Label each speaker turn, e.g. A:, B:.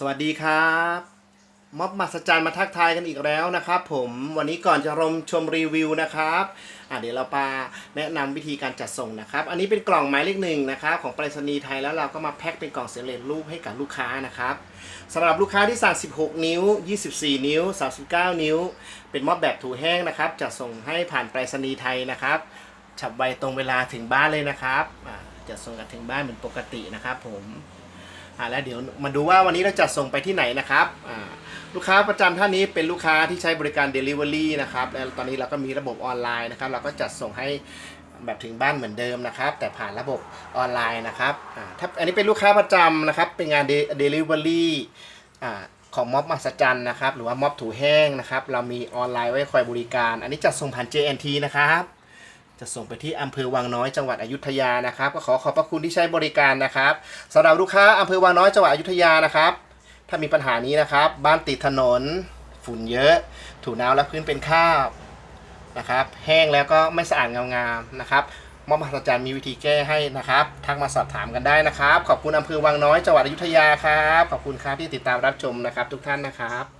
A: สวัสดีครับม็อบมหัศจรรย์มาทักทายกันอีกแล้วนะครับผมวันนี้ก่อนจะรมชมรีวิวนะครับอะเดี๋ยวเรามาแนะนำวิธีการจัดส่งนะครับ อันนี้เป็นกล่องหมายเลขหนึ่งนะครับของไปรษณีย์ไทยแล้วเราก็มาแพ็คเป็นกล่องเสียเลนรูปให้กับลูกค้านะครับสำหรับลูกค้าที่สั่ง 16 นิ้ว 24 นิ้ว 39 นิ้ว เป็นม็อบแบบถูแห้งนะครับจะส่งให้ผ่านไปรษณีย์ไทยนะครับฉับไวตรงเวลาถึงบ้านเลยนะครับจะส่งกันถึงบ้านเหมือนปกตินะครับผม อ่าแล้วเดี๋ยวมาดูว่าวันนี้เราจะส่งไปที่ไหนนะครับอ่าลูกค้าประจำท่านนี้เป็นลูกค้าที่ใช้บริการ Delivery นะครับแล้วตอนนี้เราก็มีระบบออนไลน์นะครับ เราก็จัดส่งให้แบบถึงบ้านเหมือนเดิมนะครับ แต่ผ่านระบบออนไลน์นะครับอ่าถ้าอันนี้เป็นลูกค้าประจำนะครับ เป็นงาน De- Delivery อ่าของม็อบมหัศจรรย์นะครับ หรือว่าม็อบถูแห้งนะครับ เรามีออนไลน์ไว้คอยบริการ อันนี้จัดส่งผ่าน JNT นะครับ จะส่งไปที่อำเภอวังน้อยจังหวัดอยุธยานะครับ ก็ขอขอบพระคุณที่ใช้บริการนะครับสำหรับลูกค้าอำเภอวังน้อยจังหวัดอยุธยานะครับ ถ้ามีปัญหานี้นะครับ บ้านติดถนน ฝุ่นเยอะ ถูน้ำและพื้นเป็นคราบนะครับ แห้งแล้วก็ไม่สะอาดงามๆนะครับมอมหัศจรรย์มีวิธีแก้ให้นะครับทักมาสอบถามกันได้นะครับ ขอบคุณอำเภอวังน้อยจังหวัดอยุธยาครับ ขอบคุณครับที่ติดตามรับชมนะครับ ทุกท่านนะครับ